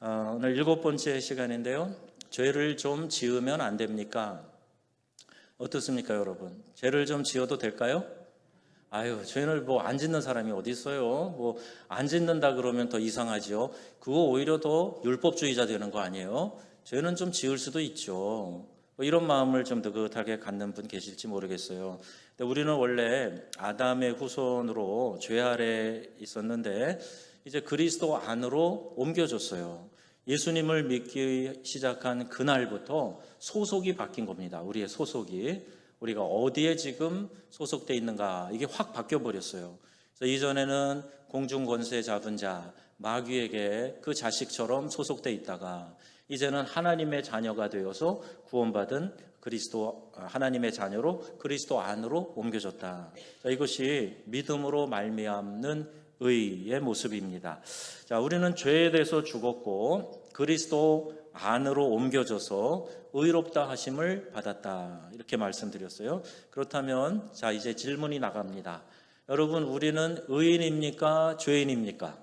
어, 오늘 일곱 번째 시간인데요. 죄를 좀 지으면 안 됩니까? 어떻습니까, 여러분? 죄를 좀 지어도 될까요? 아유, 죄를 뭐 안 짓는 사람이 어디 있어요? 뭐 안 짓는다 그러면 더 이상하지요. 그거 오히려 더 율법주의자 되는 거 아니에요? 죄는 좀 지을 수도 있죠. 뭐 이런 마음을 좀 느긋하게 갖는 분 계실지 모르겠어요. 근데 우리는 원래 아담의 후손으로 죄 아래 있었는데 이제 그리스도 안으로 옮겨졌어요. 예수님을 믿기 시작한 그날부터 소속이 바뀐 겁니다. 우리의 소속이. 우리가 어디에 지금 소속돼 있는가 이게 확 바뀌어 버렸어요. 이전에는 공중 권세 잡은 자 마귀에게 그 자식처럼 소속돼 있다가 이제는 하나님의 자녀가 되어서 구원받은 그리스도 하나님의 자녀로 그리스도 안으로 옮겨졌다. 자, 이것이 믿음으로 말미암는 의의 모습입니다. 자, 우리는 죄에 대해서 죽었고 그리스도 안으로 옮겨져서 의롭다 하심을 받았다. 이렇게 말씀드렸어요. 그렇다면 자, 이제 질문이 나갑니다. 여러분, 우리는 의인입니까? 죄인입니까?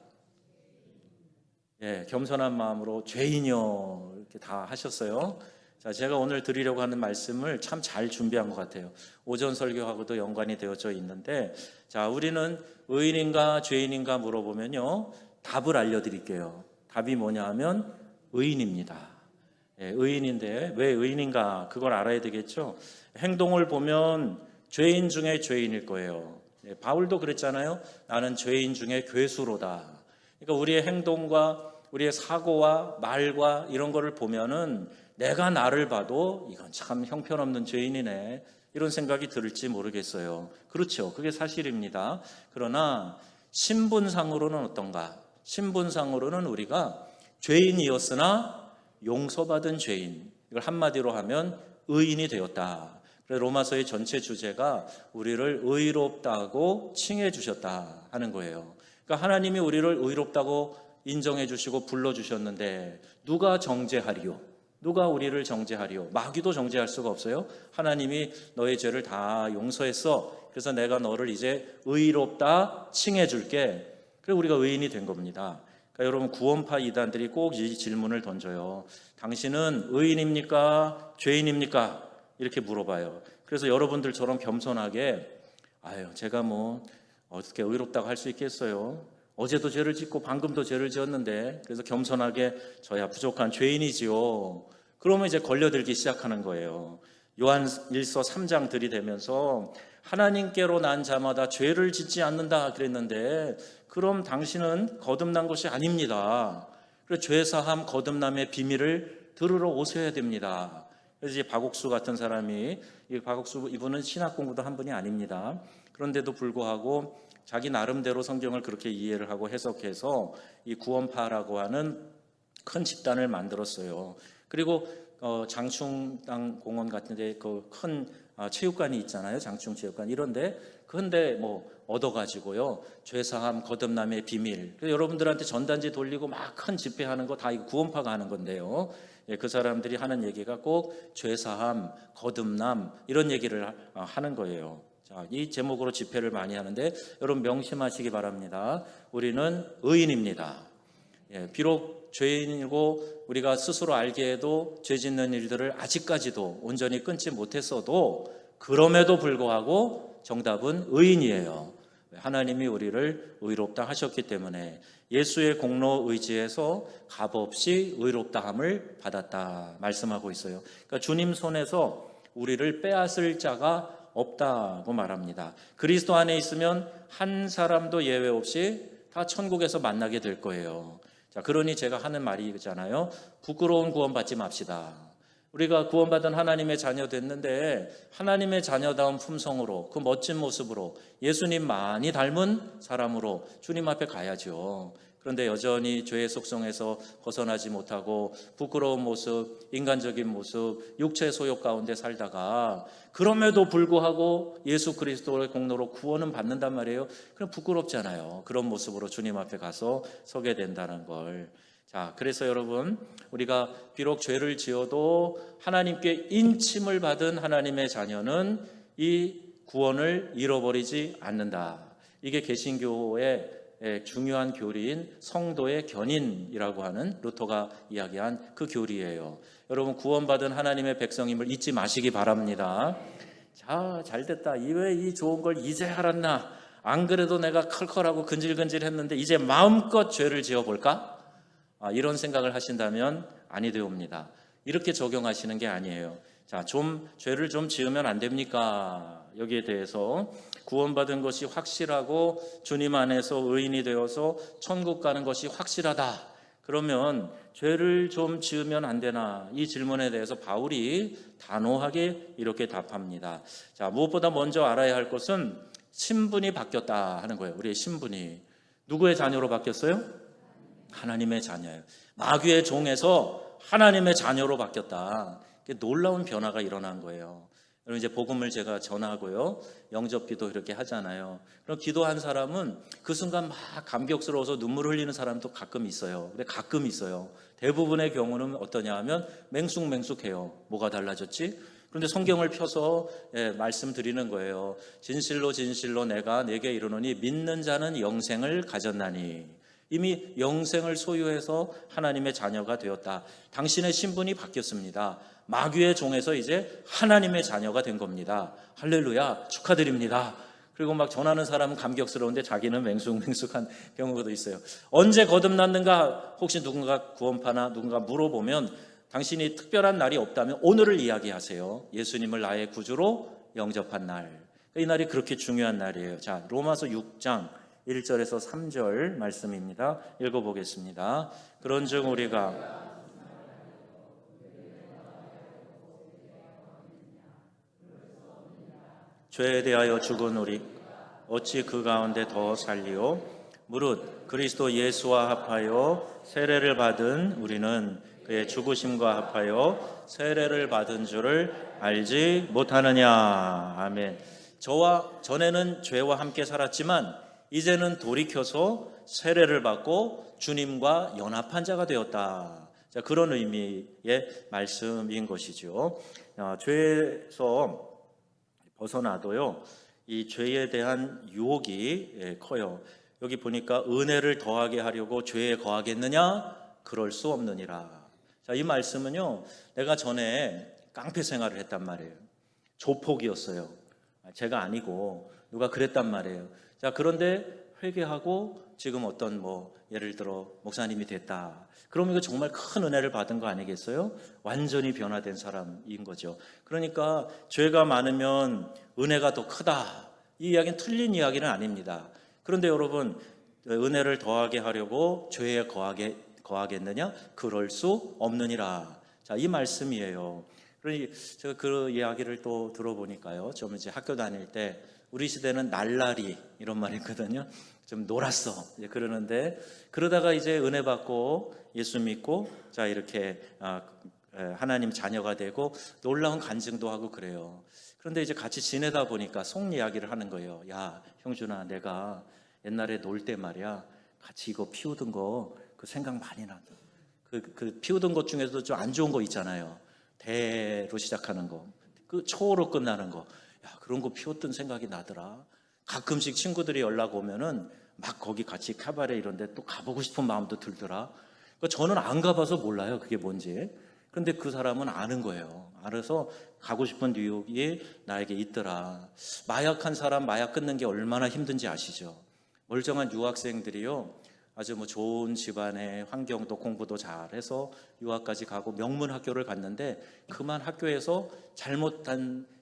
예, 겸손한 마음으로 죄인이요. 이렇게 다 하셨어요. 자, 제가 오늘 드리려고 하는 말씀을 참 잘 준비한 것 같아요. 오전 설교하고도 연관이 되어져 있는데, 자, 우리는 의인인가 죄인인가 물어보면요. 답을 알려드릴게요. 답이 뭐냐 하면 의인입니다. 예, 의인인데, 왜 의인인가? 그걸 알아야 되겠죠. 행동을 보면 죄인 중에 죄인일 거예요. 예, 바울도 그랬잖아요. 나는 죄인 중에 괴수로다. 그러니까 우리의 행동과 우리의 사고와 말과 이런 거를 보면은 내가 나를 봐도 이건 참 형편없는 죄인이네. 이런 생각이 들을지 모르겠어요. 그렇죠. 그게 사실입니다. 그러나 신분상으로는 어떤가? 신분상으로는 우리가 죄인이었으나 용서받은 죄인. 이걸 한마디로 하면 의인이 되었다. 로마서의 전체 주제가 우리를 의롭다고 칭해 주셨다 하는 거예요. 그러니까 하나님이 우리를 의롭다고 인정해 주시고 불러 주셨는데 누가 정죄하리요? 누가 우리를 정죄하리요? 마귀도 정죄할 수가 없어요. 하나님이 너의 죄를 다 용서했어. 그래서 내가 너를 이제 의롭다 칭해 줄게. 그래 우리가 의인이 된 겁니다. 그러니까 여러분 구원파 이단들이 꼭 이 질문을 던져요. 당신은 의인입니까? 죄인입니까? 이렇게 물어봐요. 그래서 여러분들처럼 겸손하게 아유 제가 뭐 어떻게 의롭다고 할 수 있겠어요? 어제도 죄를 짓고 방금도 죄를 지었는데 그래서 겸손하게 저야 부족한 죄인이지요. 그러면 이제 걸려들기 시작하는 거예요. 요한 1서 3장 들이대면서 하나님께로 난 자마다 죄를 짓지 않는다 그랬는데 그럼 당신은 거듭난 것이 아닙니다. 그래서 죄사함 거듭남의 비밀을 들으러 오셔야 됩니다. 그래서 이제 박옥수 같은 사람이 이 박옥수 이분은 신학 공부도 한 분이 아닙니다. 그런데도 불구하고 자기 나름대로 성경을 그렇게 이해를 하고 해석해서 이 구원파라고 하는 큰 집단을 만들었어요. 그리고 어, 장충당 공원 같은데 그 큰 체육관이 있잖아요. 장충 체육관 이런데 그런데 뭐 얻어가지고요 죄사함 거듭남의 비밀. 여러분들한테 전단지 돌리고 막 큰 집회하는 거 다 이거 구원파가 하는 건데요. 예, 그 사람들이 하는 얘기가 꼭 죄사함, 거듭남 이런 얘기를 하- 하는 거예요. 자, 이 제목으로 집회를 많이 하는데 여러분 명심하시기 바랍니다. 우리는 의인입니다. 예, 비록 죄인이고 우리가 스스로 알게 해도 죄 짓는 일들을 아직까지도 온전히 끊지 못했어도 그럼에도 불구하고 정답은 의인이에요. 하나님이 우리를 의롭다 하셨기 때문에 예수의 공로 의지에서 값없이 의롭다함을 받았다 말씀하고 있어요. 그러니까 주님 손에서 우리를 빼앗을 자가 없다고 말합니다. 그리스도 안에 있으면 한 사람도 예외 없이 다 천국에서 만나게 될 거예요. 자, 그러니 제가 하는 말이잖아요. 부끄러운 구원 받지 맙시다. 우리가 구원받은 하나님의 자녀 됐는데 하나님의 자녀다운 품성으로 그 멋진 모습으로 예수님 많이 닮은 사람으로 주님 앞에 가야죠. 그런데 여전히 죄의 속성에서 벗어나지 못하고 부끄러운 모습, 인간적인 모습, 육체 소욕 가운데 살다가 그럼에도 불구하고 예수 그리스도의 공로로 구원은 받는단 말이에요. 그럼 부끄럽잖아요. 그런 모습으로 주님 앞에 가서 서게 된다는 걸. 자, 그래서 여러분, 우리가 비록 죄를 지어도 하나님께 인침을 받은 하나님의 자녀는 이 구원을 잃어버리지 않는다. 이게 개신교의 예, 중요한 교리인 성도의 견인이라고 하는 루터가 이야기한 그 교리예요. 여러분 구원받은 하나님의 백성임을 잊지 마시기 바랍니다. 자, 잘 됐다. 왜 이 좋은 걸 이제 알았나? 안 그래도 내가 컬컬하고 근질근질 했는데 이제 마음껏 죄를 지어 볼까? 아, 이런 생각을 하신다면 아니 되옵니다. 이렇게 적용하시는 게 아니에요. 자, 좀 죄를 좀 지으면 안 됩니까? 여기에 대해서 구원받은 것이 확실하고 주님 안에서 의인이 되어서 천국 가는 것이 확실하다. 그러면 죄를 좀 지으면 안 되나? 이 질문에 대해서 바울이 단호하게 이렇게 답합니다. 자, 무엇보다 먼저 알아야 할 것은 신분이 바뀌었다 하는 거예요. 우리의 신분이. 누구의 자녀로 바뀌었어요? 하나님의 자녀예요. 마귀의 종에서 하나님의 자녀로 바뀌었다. 놀라운 변화가 일어난 거예요. 여러분 이제 복음을 제가 전하고요. 영접기도 이렇게 하잖아요. 그럼 기도한 사람은 그 순간 막 감격스러워서 눈물 흘리는 사람도 가끔 있어요. 근데 가끔 있어요. 대부분의 경우는 어떠냐 하면 맹쑥맹쑥해요. 뭐가 달라졌지? 그런데 성경을 펴서 예, 말씀드리는 거예요. 진실로 진실로 내가 내게 이르노니 믿는 자는 영생을 가졌나니 이미 영생을 소유해서 하나님의 자녀가 되었다. 당신의 신분이 바뀌었습니다. 마귀의 종에서 이제 하나님의 자녀가 된 겁니다. 할렐루야 축하드립니다. 그리고 막 전하는 사람은 감격스러운데 자기는 맹숭맹숭한 경우도 있어요. 언제 거듭났는가 혹시 누군가 구원파나 누군가 물어보면 당신이 특별한 날이 없다면 오늘을 이야기하세요. 예수님을 나의 구주로 영접한 날. 이 날이 그렇게 중요한 날이에요. 자, 로마서 6장 1절에서 3절 말씀입니다. 읽어보겠습니다. 그런즉 우리가 죄에 대하여 죽은 우리 어찌 그 가운데 더 살리오 무릇 그리스도 예수와 합하여 세례를 받은 우리는 그의 죽으심과 합하여 세례를 받은 줄을 알지 못하느냐 아멘 저와 전에는 죄와 함께 살았지만 이제는 돌이켜서 세례를 받고 주님과 연합한 자가 되었다. 자, 그런 의미의 말씀인 것이죠. 어, 죄에서 벗어나도요, 이 죄에 대한 유혹이 예, 커요. 여기 보니까 은혜를 더하게 하려고 죄에 거하겠느냐? 그럴 수 없느니라. 자, 이 말씀은요, 내가 전에 깡패 생활을 했단 말이에요. 조폭이었어요. 제가 아니고 누가 그랬단 말이에요. 자, 그런데 회개하고 지금 어떤 뭐 예를 들어 목사님이 됐다. 그러면 이거 정말 큰 은혜를 받은 거 아니겠어요? 완전히 변화된 사람인 거죠. 그러니까 죄가 많으면 은혜가 더 크다. 이 이야기는 틀린 이야기는 아닙니다. 그런데 여러분 은혜를 더하게 하려고 죄에 거하게 거하겠느냐? 그럴 수 없느니라. 자, 이 말씀이에요. 그러니 제가 그 이야기를 또 들어보니까요. 좀 이제 학교 다닐 때 우리 시대는 날라리 이런 말이 있거든요. 좀 놀았어. 이제 그러는데 그러다가 이제 은혜 받고 예수 믿고 자 이렇게 아, 에, 하나님 자녀가 되고 놀라운 간증도 하고 그래요. 그런데 이제 같이 지내다 보니까 속 이야기를 하는 거예요. 야, 형준아, 내가 옛날에 놀 때 말이야. 같이 이거 피우던 거 그 생각 많이 나다. 그, 그 피우던 것 중에서도 좀 안 좋은 거 있잖아요. 대로 시작하는 거. 그 초로 끝나는 거. 야, 그런 거 피웠던 생각이 나더라. 가끔씩 친구들이 연락 오면은 막 거기 같이 카바레 이런 데 또 가보고 싶은 마음도 들더라. 그러니까 저는 안 가봐서 몰라요. 그게 뭔지. 근데 그 사람은 아는 거예요. 알아서 가고 싶은 뉴욕이 나에게 있더라. 마약한 사람 마약 끊는 게 얼마나 힘든지 아시죠? 멀쩡한 유학생들이요. 아주 뭐 좋은 집안의 환경도 공부도 잘해서 유학까지 가고 명문 학교를 갔는데 그만 학교에서 잘못한 예,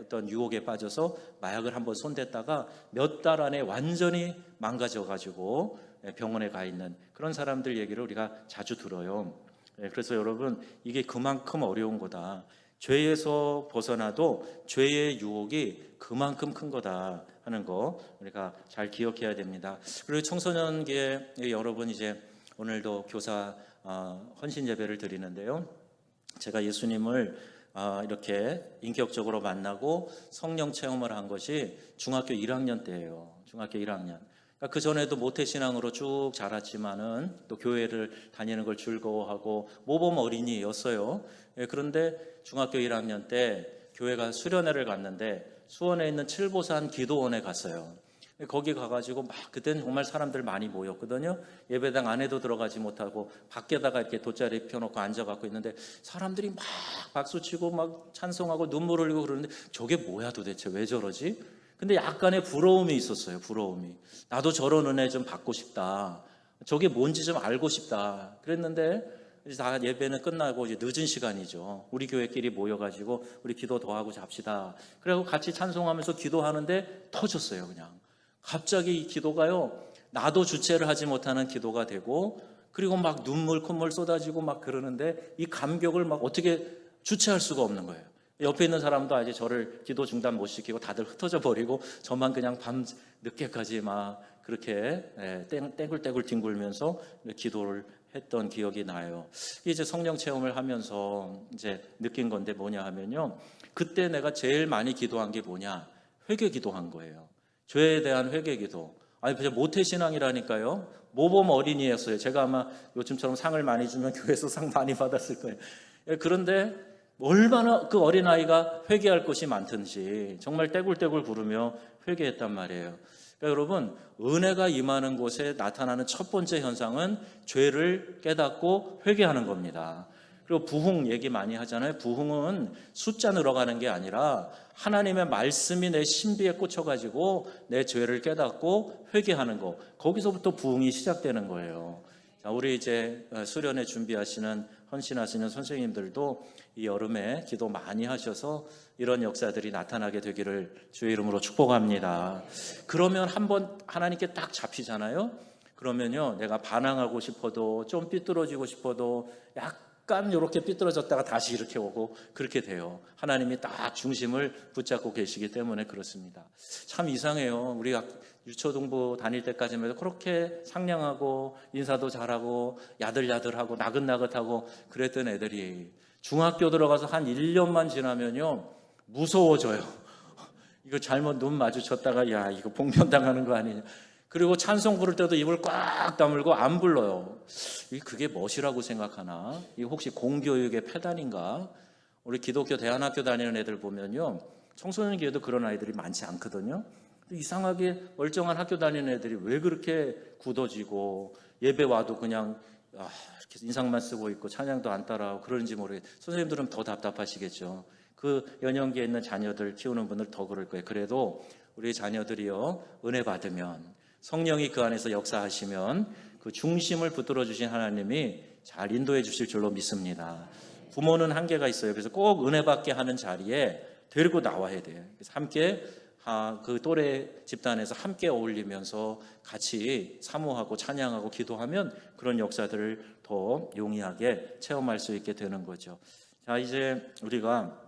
어떤 유혹에 빠져서 마약을 한번 손댔다가 몇 달 안에 완전히 망가져 가지고 예, 병원에 가 있는 그런 사람들 얘기를 우리가 자주 들어요. 예, 그래서 여러분 이게 그만큼 어려운 거다. 죄에서 벗어나도 죄의 유혹이 그만큼 큰 거다 하는 거 우리가 잘 기억해야 됩니다. 그리고 청소년기에 여러분 이제 오늘도 교사 어, 헌신 예배를 드리는데요. 제가 예수님을 아, 이렇게 인격적으로 만나고 성령 체험을 한 것이 중학교 1학년 때예요. 중학교 1학년. 그러니까 그 전에도 모태신앙으로 쭉 자랐지만은 또 교회를 다니는 걸 즐거워하고 모범 어린이였어요. 예, 그런데 중학교 1학년 때 교회가 수련회를 갔는데 수원에 있는 칠보산 기도원에 갔어요. 거기 가가지고 막 그때는 정말 사람들 많이 모였거든요. 예배당 안에도 들어가지 못하고 밖에다가 이렇게 돗자리 펴놓고 앉아갖고 있는데 사람들이 막 박수치고 막 찬송하고 눈물 흘리고 그러는데 저게 뭐야 도대체 왜 저러지? 근데 약간의 부러움이 있었어요. 부러움이 나도 저런 은혜 좀 받고 싶다. 저게 뭔지 좀 알고 싶다. 그랬는데 이제 다 예배는 끝나고 이제 늦은 시간이죠. 우리 교회끼리 모여가지고 우리 기도 더 하고 잡시다. 그래고 같이 찬송하면서 기도하는데 터졌어요. 그냥 갑자기 이 기도가요. 나도 주체를 하지 못하는 기도가 되고 그리고 막 눈물 콧물 쏟아지고 막 그러는데 이 감격을 막 어떻게 주체할 수가 없는 거예요. 옆에 있는 사람도 아직 저를 기도 중단 못 시키고 다들 흩어져 버리고 저만 그냥 밤 늦게까지 막 그렇게 예, 땡- 떼굴떼굴 뒹굴면서 기도를 했던 기억이 나요. 이제 성령 체험을 하면서 이제 느낀 건데 뭐냐 하면요. 그때 내가 제일 많이 기도한 게 뭐냐? 회개 기도한 거예요. 죄에 대한 회개 기도. 아니, 그냥 모태신앙이라니까요. 모범 어린이였어요. 제가 아마 요즘처럼 상을 많이 주면 교회에서 상 많이 받았을 거예요. 예, 그런데 얼마나 그 어린아이가 회개할 것이 많든지 정말 떼굴떼굴 구르며 회개했단 말이에요. 그러니까 여러분, 은혜가 임하는 곳에 나타나는 첫 번째 현상은 죄를 깨닫고 회개하는 겁니다. 그리고 부흥 얘기 많이 하잖아요. 부흥은 숫자 늘어가는 게 아니라 하나님의 말씀이 내 신비에 꽂혀가지고 내 죄를 깨닫고 회개하는 거. 거기서부터 부흥이 시작되는 거예요. 자, 우리 이제 어, 수련회 준비하시는 헌신하시는 선생님들도 이 여름에 기도 많이 하셔서 이런 역사들이 나타나게 되기를 주의 이름으로 축복합니다. 그러면 한번 하나님께 딱 잡히잖아요. 그러면요, 내가 반항하고 싶어도 좀 삐뚤어지고 싶어도 약 간 이렇게 삐뚤어졌다가 다시 이렇게 오고 그렇게 돼요. 하나님이 딱 중심을 붙잡고 계시기 때문에 그렇습니다. 참 이상해요. 우리가 유초등부 다닐 때까지만 해도 그렇게 상냥하고 인사도 잘하고 야들야들하고 나긋나긋하고 그랬던 애들이 중학교 들어가서 한 1년만 지나면요 무서워져요. 이거 잘못 눈 마주쳤다가 야 이거 봉변당하는 거 아니냐. 그리고 찬송 부를 때도 입을 꽉 다물고 안 불러요. 이 그게 멋이라고 생각하나? 이 혹시 공교육의 폐단인가? 우리 기독교 대안학교 다니는 애들 보면요. 청소년 기회도 그런 아이들이 많지 않거든요. 이상하게 멀쩡한 학교 다니는 애들이 왜 그렇게 굳어지고 예배 와도 그냥 아, 이렇게 인상만 쓰고 있고 찬양도 안 따라하고 그러는지 모르겠어요. 선생님들은 더 답답하시겠죠. 그 연령기에 있는 자녀들 키우는 분들 더 그럴 거예요. 그래도 우리 자녀들이요 은혜 받으면 성령이 그 안에서 역사하시면 그 중심을 붙들어 주신 하나님이 잘 인도해 주실 줄로 믿습니다. 부모는 한계가 있어요. 그래서 꼭 은혜 받게 하는 자리에 데리고 나와야 돼요. 그래서 함께 아, 그 또래 집단에서 함께 어울리면서 같이 사모하고 찬양하고 기도하면 그런 역사들을 더 용이하게 체험할 수 있게 되는 거죠. 자, 이제 우리가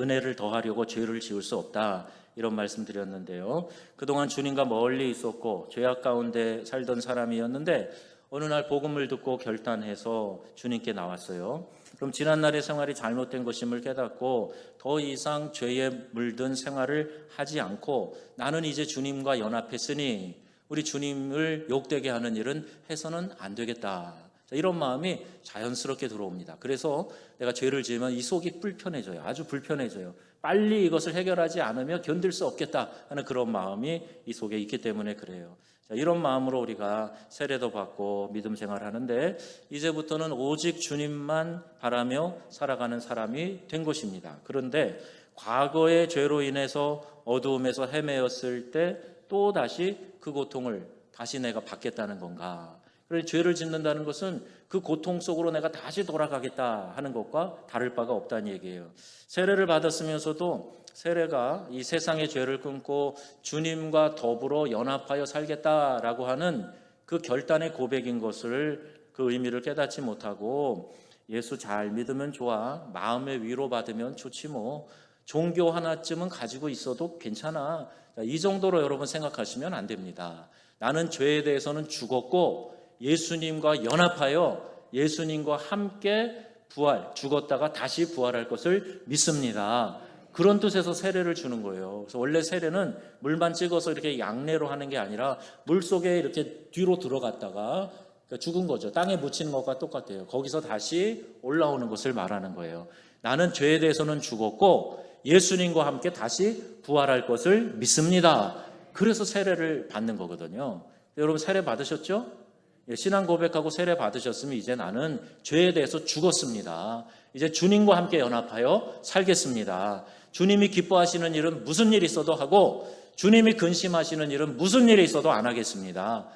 은혜를 더하려고 죄를 지을 수 없다. 이런 말씀 드렸는데요. 그동안 주님과 멀리 있었고 죄악 가운데 살던 사람이었는데 어느 날 복음을 듣고 결단해서 주님께 나왔어요. 그럼 지난날의 생활이 잘못된 것임을 깨닫고 더 이상 죄에 물든 생활을 하지 않고 나는 이제 주님과 연합했으니 우리 주님을 욕되게 하는 일은 해서는 안 되겠다. 자, 이런 마음이 자연스럽게 들어옵니다. 그래서 내가 죄를 지으면 이 속이 불편해져요. 아주 불편해져요. 빨리 이것을 해결하지 않으면 견딜 수 없겠다 하는 그런 마음이 이 속에 있기 때문에 그래요. 자, 이런 마음으로 우리가 세례도 받고 믿음 생활하는데 이제부터는 오직 주님만 바라며 살아가는 사람이 된 것입니다. 그런데 과거의 죄로 인해서 어두움에서 헤매었을 때 또 다시 그 고통을 다시 내가 받겠다는 건가? 그래 죄를 짓는다는 것은 그 고통 속으로 내가 다시 돌아가겠다 하는 것과 다를 바가 없다는 얘기예요. 세례를 받았으면서도 세례가 이 세상의 죄를 끊고 주님과 더불어 연합하여 살겠다라고 하는 그 결단의 고백인 것을 그 의미를 깨닫지 못하고 예수 잘 믿으면 좋아 마음의 위로 받으면 좋지 뭐 종교 하나쯤은 가지고 있어도 괜찮아 이 정도로 여러분 생각하시면 안 됩니다. 나는 죄에 대해서는 죽었고 예수님과 연합하여 예수님과 함께 부활, 죽었다가 다시 부활할 것을 믿습니다. 그런 뜻에서 세례를 주는 거예요. 그래서 원래 세례는 물만 찍어서 이렇게 양내로 하는 게 아니라 물 속에 이렇게 뒤로 들어갔다가 그러니까 죽은 거죠. 땅에 묻히는 것과 똑같아요. 거기서 다시 올라오는 것을 말하는 거예요. 나는 죄에 대해서는 죽었고 예수님과 함께 다시 부활할 것을 믿습니다. 그래서 세례를 받는 거거든요. 여러분 세례 받으셨죠? 예, 신앙 고백하고 세례 받으셨으면 이제 나는 죄에 대해서 죽었습니다. 이제 주님과 함께 연합하여 살겠습니다. 주님이 기뻐하시는 일은 무슨 일이 있어도 하고 주님이 근심하시는 일은 무슨 일이 있어도 안 하겠습니다.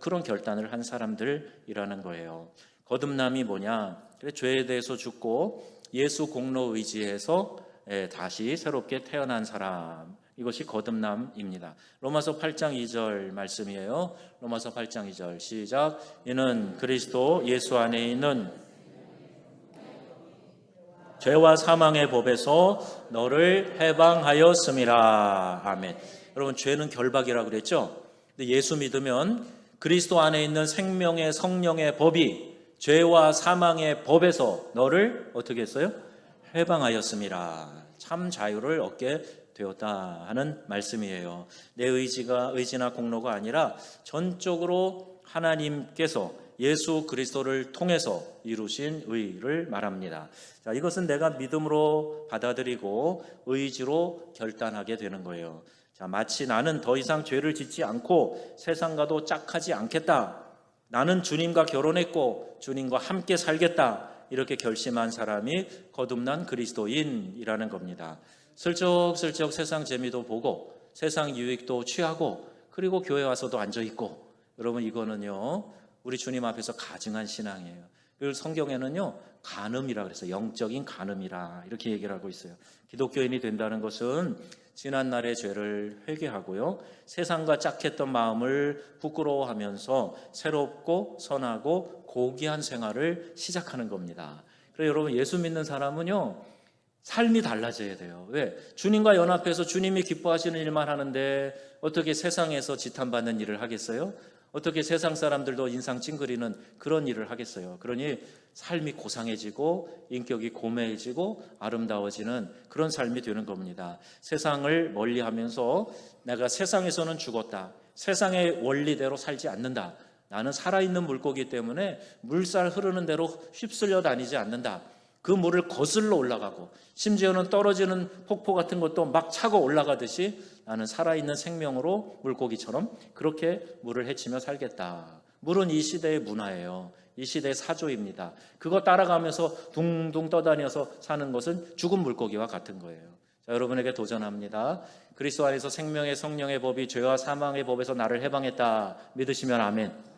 그런 결단을 한 사람들이라는 거예요. 거듭남이 뭐냐? 죄에 대해서 죽고 예수 공로 의지해서 예, 다시 새롭게 태어난 사람. 이것이 거듭남입니다. 로마서 8장 2절 말씀이에요. 로마서 8장 2절 시작. 이는 그리스도 예수 안에 있는 죄와 사망의 법에서 너를 해방하였음이라. 아멘. 여러분 죄는 결박이라고 그랬죠? 근데 예수 믿으면 그리스도 안에 있는 생명의 성령의 법이 죄와 사망의 법에서 너를 어떻게 했어요? 해방하였음이라. 참 자유를 얻게 되었다 하는 말씀이에요. 내 의지가 의지나 공로가 아니라 전적으로 하나님께서 예수 그리스도를 통해서 이루신 의를 말합니다. 자, 이것은 내가 믿음으로 받아들이고 의지로 결단하게 되는 거예요. 자, 마치 나는 더 이상 죄를 짓지 않고 세상과도 짝하지 않겠다. 나는 주님과 결혼했고 주님과 함께 살겠다. 이렇게 결심한 사람이 거듭난 그리스도인이라는 겁니다. 슬쩍슬쩍 세상 재미도 보고 세상 유익도 취하고 그리고 교회 와서도 앉아 있고 여러분 이거는요 우리 주님 앞에서 가증한 신앙이에요. 그리고 성경에는요 간음이라 그래서 영적인 간음이라 이렇게 얘기를 하고 있어요. 기독교인이 된다는 것은 지난 날의 죄를 회개하고요 세상과 짝했던 마음을 부끄러워하면서 새롭고 선하고 고귀한 생활을 시작하는 겁니다. 그래서 여러분 예수 믿는 사람은요 삶이 달라져야 돼요. 왜? 주님과 연합해서 주님이 기뻐하시는 일만 하는데 어떻게 세상에서 지탄받는 일을 하겠어요? 어떻게 세상 사람들도 인상 찡그리는 그런 일을 하겠어요? 그러니 삶이 고상해지고 인격이 고매해지고 아름다워지는 그런 삶이 되는 겁니다. 세상을 멀리 하면서 내가 세상에서는 죽었다. 세상의 원리대로 살지 않는다. 나는 살아있는 물고기 때문에 물살 흐르는 대로 휩쓸려 다니지 않는다. 그 물을 거슬러 올라가고 심지어는 떨어지는 폭포 같은 것도 막 차고 올라가듯이 나는 살아있는 생명으로 물고기처럼 그렇게 물을 헤치며 살겠다. 물은 이 시대의 문화예요. 이 시대의 사조입니다. 그거 따라가면서 둥둥 떠다녀서 사는 것은 죽은 물고기와 같은 거예요. 자, 여러분에게 도전합니다. 그리스도 안에서 생명의 성령의 법이 죄와 사망의 법에서 나를 해방했다. 믿으시면 아멘.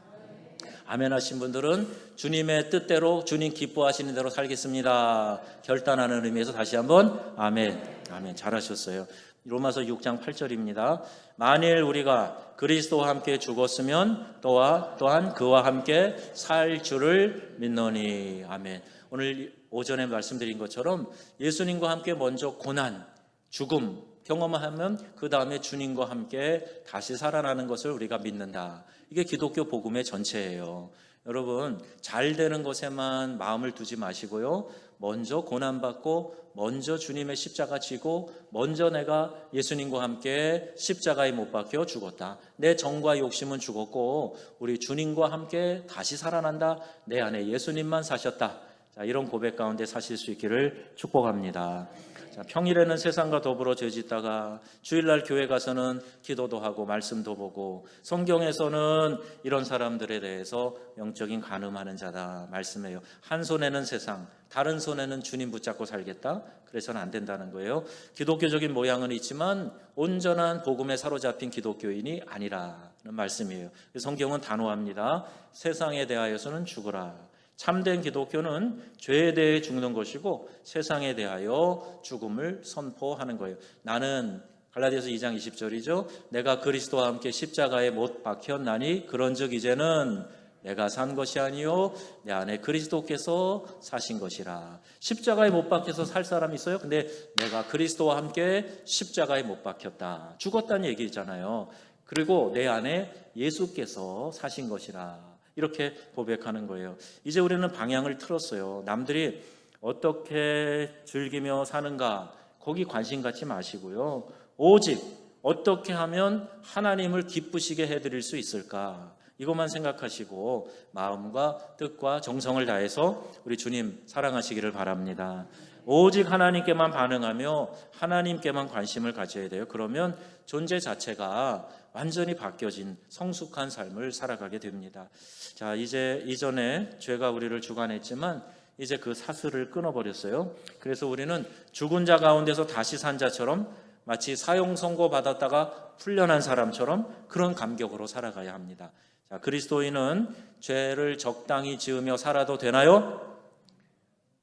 아멘 하신 분들은 주님의 뜻대로 주님 기뻐하시는 대로 살겠습니다. 결단하는 의미에서 다시 한번 아멘. 아멘. 잘하셨어요. 로마서 6장 8절입니다. 만일 우리가 그리스도와 함께 죽었으면 또한 또한 그와 함께 살 줄을 믿노니. 아멘. 오늘 오전에 말씀드린 것처럼 예수님과 함께 먼저 고난, 죽음 경험하면 그 다음에 주님과 함께 다시 살아나는 것을 우리가 믿는다. 이게 기독교 복음의 전체예요. 여러분 잘 되는 것에만 마음을 두지 마시고요. 먼저 고난받고 먼저 주님의 십자가 지고 먼저 내가 예수님과 함께 십자가에 못 박혀 죽었다. 내 정과 욕심은 죽었고 우리 주님과 함께 다시 살아난다. 내 안에 예수님만 사셨다. 자, 이런 고백 가운데 사실 수 있기를 축복합니다. 자, 평일에는 세상과 더불어 죄짓다가 주일날 교회 가서는 기도도 하고 말씀도 보고 성경에서는 이런 사람들에 대해서 영적인 간음하는 자다 말씀해요. 한 손에는 세상, 다른 손에는 주님 붙잡고 살겠다. 그래서는 안 된다는 거예요. 기독교적인 모양은 있지만 온전한 복음에 사로잡힌 기독교인이 아니라는 말씀이에요. 성경은 단호합니다. 세상에 대하여서는 죽으라. 참된 기독교는 죄에 대해 죽는 것이고 세상에 대하여 죽음을 선포하는 거예요. 나는 갈라디아서 2장 20절이죠. 내가 그리스도와 함께 십자가에 못 박혔나니 그런즉 이제는 내가 산 것이 아니요 내 안에 그리스도께서 사신 것이라. 십자가에 못 박혀서 살 사람이 있어요. 근데 내가 그리스도와 함께 십자가에 못 박혔다. 죽었다는 얘기잖아요. 그리고 내 안에 예수께서 사신 것이라. 이렇게 고백하는 거예요. 이제 우리는 방향을 틀었어요. 남들이 어떻게 즐기며 사는가 거기 관심 갖지 마시고요. 오직 어떻게 하면 하나님을 기쁘시게 해드릴 수 있을까? 이것만 생각하시고 마음과 뜻과 정성을 다해서 우리 주님 사랑하시기를 바랍니다. 오직 하나님께만 반응하며 하나님께만 관심을 가져야 돼요. 그러면 존재 자체가 완전히 바뀌어진 성숙한 삶을 살아가게 됩니다. 자, 이제 이전에 죄가 우리를 주관했지만 이제 그 사슬을 끊어버렸어요. 그래서 우리는 죽은 자 가운데서 다시 산 자처럼 마치 사형 선고 받았다가 풀려난 사람처럼 그런 감격으로 살아가야 합니다. 자, 그리스도인은 죄를 적당히 지으며 살아도 되나요?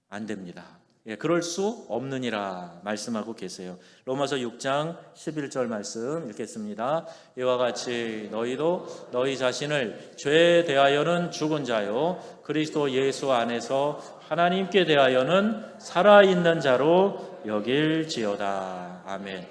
안 됩니다. 예, 그럴 수 없느니라 말씀하고 계세요. 로마서 6장 11절 말씀 읽겠습니다. 이와 같이 너희도 너희 자신을 죄에 대하여는 죽은 자요 그리스도 예수 안에서 하나님께 대하여는 살아 있는 자로 여길지어다. 아멘.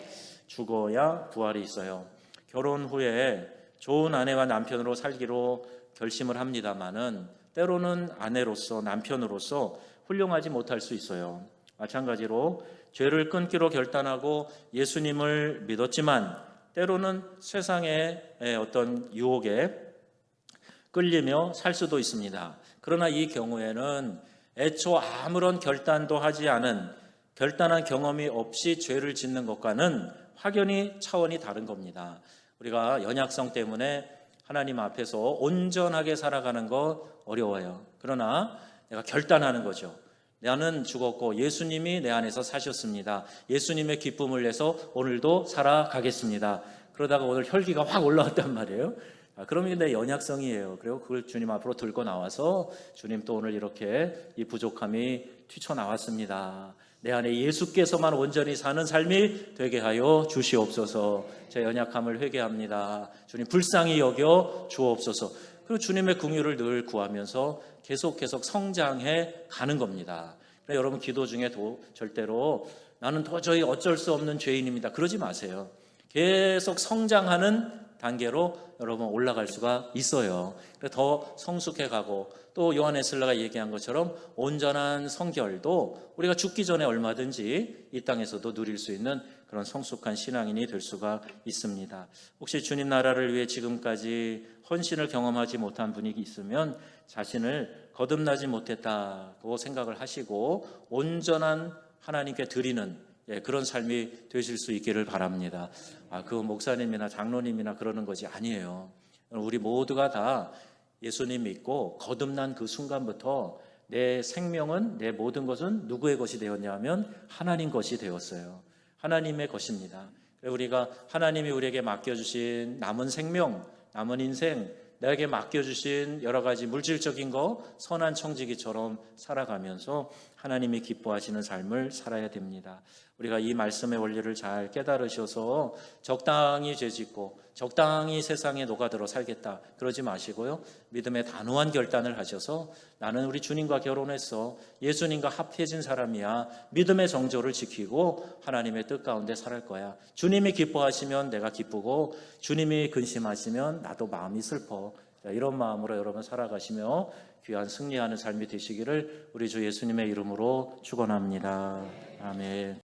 죽어야 부활이 있어요. 결혼 후에 좋은 아내와 남편으로 살기로 결심을 합니다마는 때로는 아내로서 남편으로서 훌륭하지 못할 수 있어요. 마찬가지로 죄를 끊기로 결단하고 예수님을 믿었지만 때로는 세상의 어떤 유혹에 끌리며 살 수도 있습니다. 그러나 이 경우에는 애초 아무런 결단도 하지 않은 결단한 경험이 없이 죄를 짓는 것과는 확연히 차원이 다른 겁니다. 우리가 연약성 때문에 하나님 앞에서 온전하게 살아가는 거 어려워요. 그러나 내가 결단하는 거죠. 나는 죽었고 예수님이 내 안에서 사셨습니다. 예수님의 기쁨을 내서 오늘도 살아가겠습니다. 그러다가 오늘 혈기가 확 올라왔단 말이에요. 아, 그러면 내 연약성이에요. 그리고 그걸 주님 앞으로 들고 나와서 주님 또 오늘 이렇게 이 부족함이 튀쳐나왔습니다. 내 안에 예수께서만 온전히 사는 삶이 되게 하여 주시옵소서. 제 연약함을 회개합니다. 주님 불쌍히 여겨 주옵소서. 그리고 주님의 긍휼을 늘 구하면서 계속 계속 성장해 가는 겁니다. 여러분 기도 중에 도 절대로 나는 도저히 어쩔 수 없는 죄인입니다. 그러지 마세요. 계속 성장하는 단계로 여러분 올라갈 수가 있어요. 더 성숙해 가고 또 요한에슬라가 얘기한 것처럼 온전한 성결도 우리가 죽기 전에 얼마든지 이 땅에서도 누릴 수 있는 그런 성숙한 신앙인이 될 수가 있습니다. 혹시 주님 나라를 위해 지금까지 헌신을 경험하지 못한 분이 있으면 자신을 거듭나지 못했다고 생각을 하시고 온전한 하나님께 드리는 예, 그런 삶이 되실 수 있기를 바랍니다. 아, 그 목사님이나 장로님이나 그러는 것이 아니에요. 우리 모두가 다 예수님 믿고 거듭난 그 순간부터 내 생명은 내 모든 것은 누구의 것이 되었냐면 하나님 것이 되었어요. 하나님의 것입니다. 우리가 하나님이 우리에게 맡겨주신 남은 생명, 남은 인생, 내게 맡겨주신 여러 가지 물질적인 거 선한 청지기처럼 살아가면서 하나님이 기뻐하시는 삶을 살아야 됩니다. 우리가 이 말씀의 원리를 잘 깨달으셔서 적당히 죄짓고 적당히 세상에 녹아들어 살겠다 그러지 마시고요. 믿음의 단호한 결단을 하셔서 나는 우리 주님과 결혼했어. 예수님과 합해진 사람이야. 믿음의 정조를 지키고 하나님의 뜻 가운데 살할 거야. 주님이 기뻐하시면 내가 기쁘고 주님이 근심하시면 나도 마음이 슬퍼. 이런 마음으로 여러분 살아가시며 귀한 승리하는 삶이 되시기를 우리 주 예수님의 이름으로 축원합니다. 아멘.